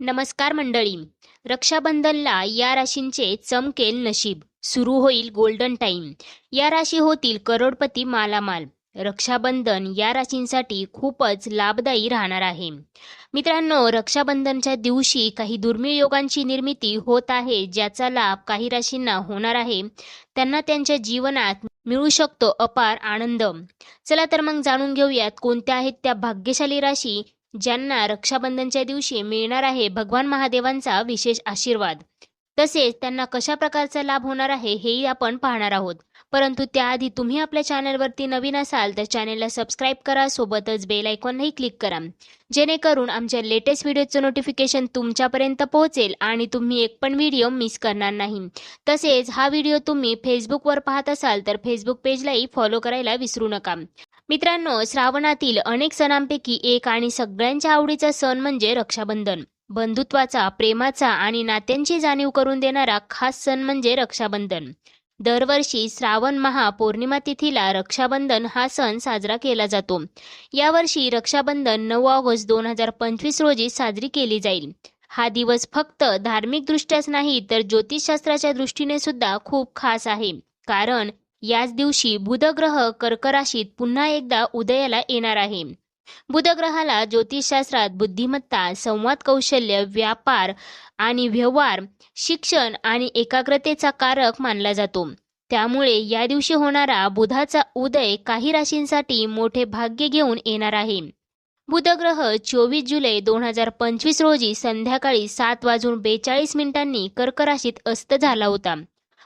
नमस्कार मंडळी. रक्षाबंधनला या राशींचे चमकेल नशीब. सुरू होईल गोल्डन टाइम या राशी होतील करोडपती मालामाल. रक्षाबंधन या राशींसाठी खूपच लाभदायी राहणार आहे. मित्रांनो रक्षाबंधनच्या दिवशी काही दुर्मिळ योगांची निर्मिती होत आहे ज्याचा लाभ काही राशींना होणार आहे. त्यांना त्यांच्या जीवनात मिळू शकतो अपार आनंद. चला तर मग जाणून घेऊयात कोणत्या आहेत त्या भाग्यशाली राशी ज्यांना रक्षाबंधनच्या दिवशी मिळणार आहे भगवान महादेवांचा विशेष आशीर्वाद. तसेच त्यांना कशा प्रकारचा लाभ होणार आहे हेही आपण पाहणार आहोत. परंतु त्याआधी तुम्ही आपल्या चॅनलवरती नवीन असाल तर चॅनलला सबस्क्राईब करा सोबतच बेल आयकॉनही क्लिक करा. जेणेकरून आमच्या लेटेस्ट व्हिडिओचं नोटिफिकेशन तुमच्यापर्यंत पोहोचेल आणि तुम्ही एक पण व्हिडिओ मिस करणार नाही. तसेच हा व्हिडिओ तुम्ही फेसबुकवर पाहत असाल तर फेसबुक पेजलाही फॉलो करायला विसरू नका. मित्रांनो श्रावणातील अनेक सणांपैकी एक आणि सगळ्यांच्या आवडीचा सण म्हणजे रक्षाबंधन. बंधुत्वाचा प्रेमाचा आणि नात्यांची जाणीव करून देणारा खास सण म्हणजे रक्षाबंधन. दरवर्षी श्रावण महा पौर्णिमा तिथीला रक्षाबंधन हा सण साजरा केला जातो. यावर्षी रक्षाबंधन नऊ ऑगस्ट दोन हजार पंचवीस रोजी साजरी केली जाईल. हा दिवस फक्त धार्मिकदृष्ट्याच नाही तर ज्योतिषशास्त्राच्या दृष्टीने सुद्धा खूप खास आहे. कारण याच दिवशी बुधग्रह कर्कराशीत पुन्हा एकदा उदयाला येणार आहे. बुधग्रहाला ज्योतिषशास्त्रात बुद्धिमत्ता संवाद कौशल्य व्यापार आणि व्यवहार शिक्षण आणि एकाग्रतेचा कारक मानला जातो. त्यामुळे या दिवशी होणारा बुधाचा उदय काही राशींसाठी मोठे भाग्य घेऊन येणार आहे. बुधग्रह चोवीस जुलै दोन हजार पंचवीस रोजी संध्याकाळी सात वाजून बेचाळीस मिनिटांनी कर्क राशीत अस्त झाला होता.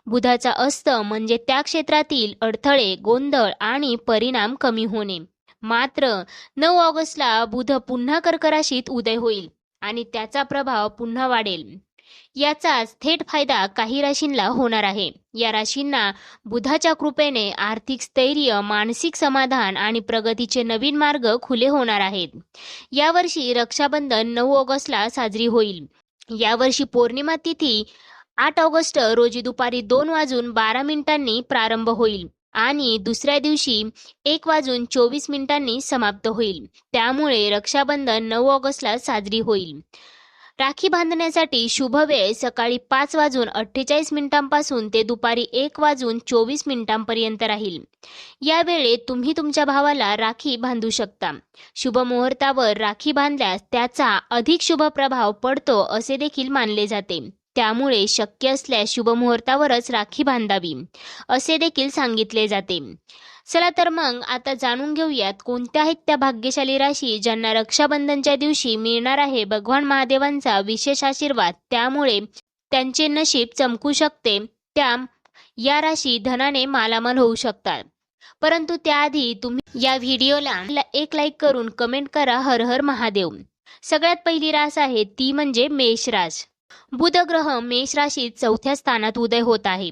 बुधाचा अस्त म्हणजे त्या क्षेत्रातील अडथळे गोंधळ आणि परिणाम कमी होणे. मात्र नऊ ऑगस्टला बुध पुन्हा कर्कराशीत उदय होईल आणि त्याचा प्रभाव पुन्हा वाढेल. याचाच थेट फायदा काही राशींना होणार आहे. या राशींना बुधाच्या कृपेने आर्थिक स्थैर्य मानसिक समाधान आणि प्रगतीचे नवीन मार्ग खुले होणार आहेत. यावर्षी रक्षाबंधन नऊ ऑगस्टला साजरी होईल. यावर्षी पौर्णिमा तिथी आठ ऑगस्ट रोजी दुपारी दोन वाजून बारा मिनिटांनी प्रारंभ होईल आणि दुसऱ्या दिवशी एक वाजून चोवीस मिनिटांनी समाप्त होईल. त्यामुळे रक्षाबंधन नऊ ऑगस्टला साजरी होईल. राखी बांधण्यासाठी शुभ वेळ सकाळी पाच वाजून अठ्ठेचाळीस मिनिटांपासून ते दुपारी एक वाजून चोवीस मिनिटांपर्यंत राहील. या वेळेत तुम्ही तुमच्या भावाला राखी बांधू शकता. शुभ मुहूर्तावर राखी बांधल्यास त्याचा अधिक शुभ प्रभाव पडतो असे देखील मानले जाते. त्यामुळे शक्य असल्यास शुभमुहूर्तावरच राखी बांधावी. असे देखील सांगितले जाते. चला तर मग आता जाणून घेऊयात कोणत्या आहेत त्या भाग्यशाली राशी ज्यांना रक्षाबंधनच्या दिवशी मिळणार आहे भगवान महादेवांचा विशेष आशीर्वाद. त्यामुळे त्यांचे नशीब चमकू शकते. त्या या राशी धनाने मालामाल होऊ शकतात. परंतु त्याआधी तुम्ही या व्हिडिओला एक लाईक करून कमेंट करा. हर हर महादेव. सगळ्यात पहिली रास आहे ती म्हणजे मेष रास. बुध ग्रह मेष राशीत चौथ्या स्थानात उदय होत आहे.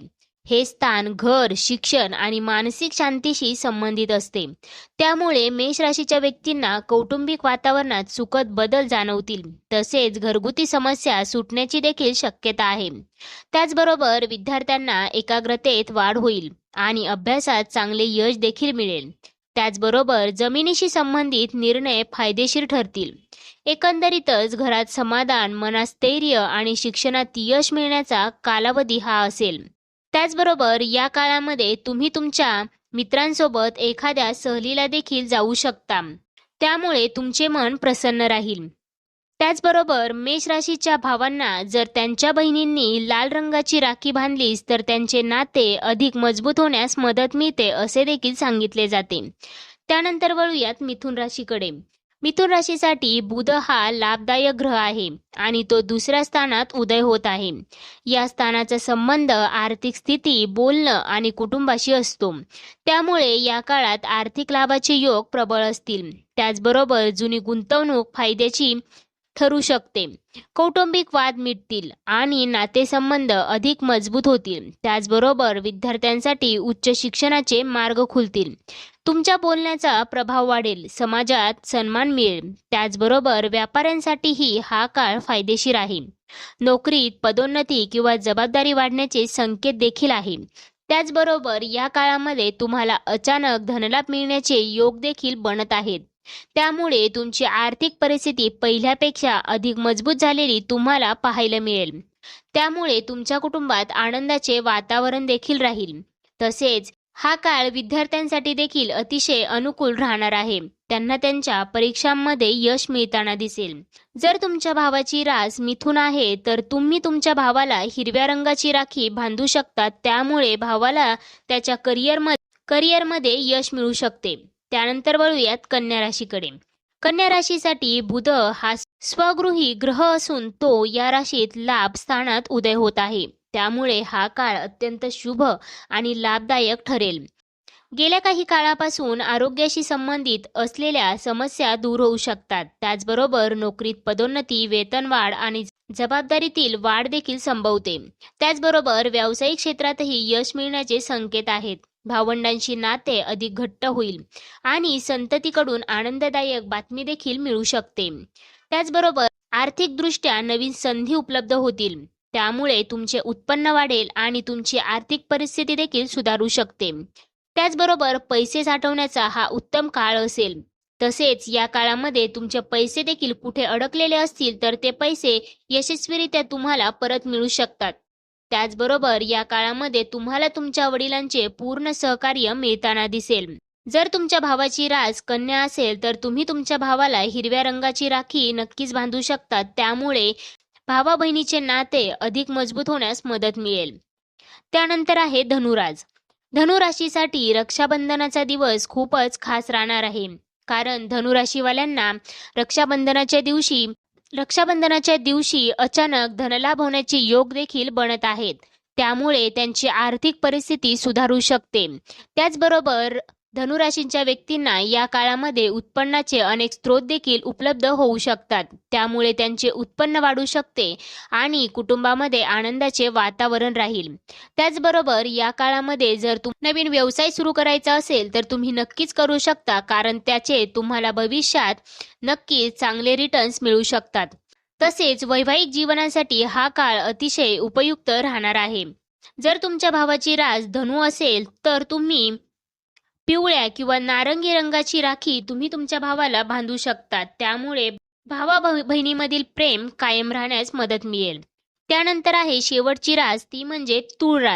हे स्थान घर शिक्षण आणि मानसिक शांतीशी संबंधित असते. त्यामुळे मेष राशीच्या व्यक्तींना कौटुंबिक वातावरणात सुखद बदल जाणवतील. तसेच घरगुती समस्या सुटण्याची देखील शक्यता आहे. त्याचबरोबर विद्यार्थ्यांना एकाग्रतेत वाढ होईल आणि अभ्यासात चांगले यश देखील मिळेल. त्याचबरोबर जमिनीशी संबंधित निर्णय फायदेशीर ठरतील. एकंदरीतच घरात समाधान मनात स्थैर्य आणि शिक्षणात यश मिळण्याचा कालावधी हा असेल. त्याचबरोबर या काळामध्ये तुम्ही तुमच्या मित्रांसोबत एखाद्या सहलीला देखील जाऊ शकता. त्यामुळे तुमचे मन प्रसन्न राहील. त्याचबरोबर मेष राशीच्या भावांना जर त्यांच्या बहिणींनी लाल रंगाची राखी बांधलीस तर त्यांचे नाते अधिक मजबूत होण्यास मदत मिळते असे देखील सांगितले जाते. त्यानंतर वळूयात मिथुन राशीकडे. मिथुन राशीसाठी बुध हा लाभदायक ग्रह आहे आणि तो दुसऱ्या स्थानात उदय होत आहे. या स्थानाचा संबंध आर्थिक स्थिती बोलणं आणि कुटुंबाशी असतो. त्यामुळे या काळात आर्थिक लाभाचे योग प्रबळ असतील. त्याचबरोबर जुनी गुंतवणूक फायद्याची ठरू शकते. कौटुंबिक वाद मिटतील आणि नातेसंबंध अधिक मजबूत होतील. त्याचबरोबर विद्यार्थ्यांसाठी उच्च शिक्षणाचे मार्ग खुलतील. तुमच्या बोलण्याचा प्रभाव वाढेल. समाजात सन्मान मिळेल. त्याचबरोबर व्यापाऱ्यांसाठीही हा काळ फायदेशीर आहे. नोकरीत पदोन्नती किंवा जबाबदारी वाढण्याचे संकेत देखील आहे. त्याचबरोबर या काळामध्ये तुम्हाला अचानक धनलाभ मिळण्याचे योग देखील बनत आहेत. त्यामुळे तुमची आर्थिक परिस्थिती पहिल्यापेक्षा अधिक मजबूत झालेली तुम्हाला पाहायला मिळेल. त्यामुळे तुमच्या कुटुंबात आनंदाचे वातावरण देखील राहील. तसेच हा काळ विद्यार्थ्यांसाठी देखील अतिशय अनुकूल राहणार आहे. त्यांना त्यांच्या परीक्षांमध्ये यश मिळताना दिसेल. जर तुमच्या भावाची रास मिथून आहे तर तुम्ही तुमच्या भावाला हिरव्या रंगाची राखी बांधू शकता. त्यामुळे भावाला त्याच्या करिअरमध्ये करिअरमध्ये यश मिळू शकते. त्यानंतर वळूयात कन्या राशीकडे. कन्या राशीसाठी बुध हा स्वगृही ग्रह असून तो या राशीत लाभ स्थानात उदय होत आहे. त्यामुळे हा काळ अत्यंत शुभ आणि लाभदायक ठरेल. गेल्या काही काळापासून आरोग्याशी संबंधित असलेल्या समस्या दूर होऊ शकतात. त्याचबरोबर नोकरीत पदोन्नती वेतनवाढ आणि जबाबदारीतील वाढ देखील संभवते. त्याचबरोबर व्यावसायिक क्षेत्रातही यश मिळण्याचे संकेत आहेत. भावंडांशी नाते अधिक घट्ट होईल आणि संततीकडून आनंददायक बातमी देखील मिळू शकते. त्याचबरोबर आर्थिकदृष्ट्या नवीन संधी उपलब्ध होतील. त्यामुळे तुमचे उत्पन्न वाढेल आणि तुमची आर्थिक परिस्थिती देखील सुधारू शकते. त्याचबरोबर पैसे साठवण्याचा हा उत्तम काळ असेल. तसेच या काळामध्ये तुमचे पैसे देखील कुठे अडकलेले असतील तर ते पैसे यशस्वीरित्या तुम्हाला परत मिळू शकतात. त्याचबरोबर या काळामध्ये तुम्हाला तुमच्या वडिलांचे पूर्ण सहकार्य मिळताना दिसेल. जर तुमच्या भावाची रास कन्या असेल तर तुम्ही तुमच्या भावाला हिरव्या रंगाची राखी नक्कीच बांधू शकता त्यामुळे भावा बहिणीचे नाते अधिक मजबूत होण्यास मदत मिळेल. त्यानंतर आहे धनुराज. धनुराशीसाठी रक्षाबंधनाचा दिवस खूपच खास राहणार आहे. कारण धनुराशीवाल्यांना रक्षाबंधनाच्या दिवशी रक्षाबंधनाच्या दिवशी अचानक धनलाभ होण्याचे योग देखील बनत आहेत. त्यामुळे त्यांची आर्थिक परिस्थिती सुधारू शकते. त्याचबरोबर धनुराशींच्या व्यक्तींना या काळामध्ये उत्पन्नाचे अनेक स्रोत देखील उपलब्ध होऊ शकतात. त्यामुळे त्यांचे उत्पन्न वाढू शकते आणि कुटुंबामध्ये आनंदाचे वातावरण राहील. त्याचबरोबर या काळामध्ये जर तुम नवीन व्यवसाय सुरू करायचा असेल तर तुम्ही नक्कीच करू शकता कारण त्याचे तुम्हाला भविष्यात नक्कीच चांगले रिटर्न्स मिळू शकतात. तसेच वैवाहिक जीवनासाठी हा काळ अतिशय उपयुक्त राहणार आहे. जर तुमच्या भावाची रास धनु असेल तर तुम्ही पिवळ्या किंवा नारंगी रंगाची राखी तुम्ही तुमच्या भावाला बांधू शकता त्यामुळे भावा बहिणीमधील प्रेम कायम राहण्यास मदत मिळेल. त्यानंतर आहे शेवटची रास ती म्हणजे तूळ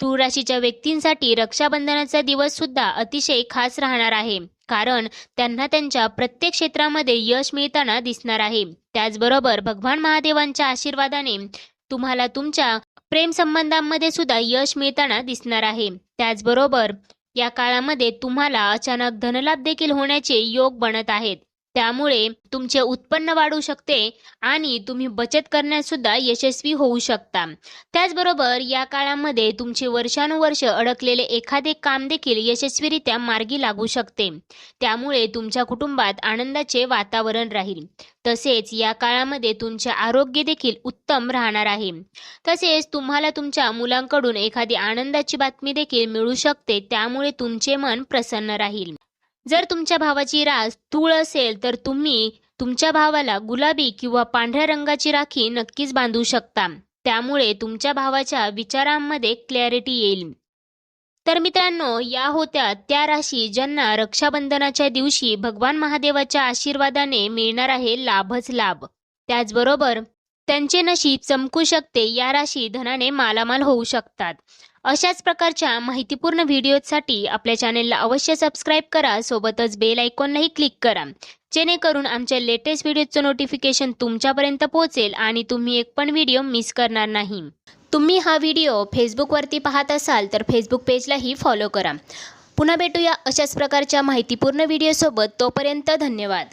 तूळ राशीच्या व्यक्तींसाठी रक्षाबंधनाचा दिवस सुद्धा अतिशय खास राहणार आहे. कारण त्यांना त्यांच्या प्रत्येक क्षेत्रामध्ये यश मिळताना दिसणार आहे. त्याचबरोबर भगवान महादेवांच्या आशीर्वादाने तुम्हाला तुमच्या प्रेम संबंधांमध्ये सुद्धा यश मिळताना दिसणार आहे. त्याचबरोबर या काळामध्ये तुम्हाला अचानक धनलाभ देखील होण्याचे योग बनत आहेत. त्यामुळे तुमचे उत्पन्न वाढू शकते आणि तुम्ही बचत करण्यात सुद्धा यशस्वी होऊ शकता. त्याचबरोबर या काळामध्ये तुमचे वर्षानुवर्ष अडकलेले एखादे काम देखील यशस्वीरित्या मार्गी लागू शकते. त्यामुळे तुमच्या कुटुंबात आनंदाचे वातावरण राहील. तसेच या काळामध्ये तुमचे आरोग्य देखील उत्तम राहणार आहे. तसेच तुम्हाला तुमच्या मुलांकडून एखादी आनंदाची बातमी देखील मिळू शकते. त्यामुळे तुमचे मन प्रसन्न राहील. जर तुमच्या भावाची रास तूळ असेल तर तुम्ही तुमच्या भावाला गुलाबी किंवा पांढऱ्या रंगाची राखी नक्कीच बांधू शकता. त्यामुळे तुमच्या भावाच्या विचारांमध्ये क्लॅरिटी येईल. तर मित्रांनो या होत्या त्या राशी ज्यांना रक्षाबंधनाच्या दिवशी भगवान महादेवाच्या आशीर्वादाने मिळणार आहे लाभच लाभ. त्याचबरोबर त्यांचे नशीब चमकू शकते या राशी धनाने मालामाल होऊ शकतात. अशाच प्रकारच्या माहितीपूर्ण व्हिडिओसाठी आपल्या चॅनेलला अवश्य सबस्क्राईब करा. सोबतच बेल आयकॉनलाही क्लिक करा. जेणेकरून आमच्या लेटेस्ट व्हिडिओचं नोटिफिकेशन तुमच्यापर्यंत पोहोचेल आणि तुम्ही एक पण व्हिडिओ मिस करणार नाही. तुम्ही हा व्हिडिओ फेसबुकवरती पाहत असाल तर फेसबुक पेजलाही फॉलो करा. पुन्हा भेटूया अशाच प्रकारच्या माहितीपूर्ण व्हिडिओसोबत तोपर्यंत धन्यवाद.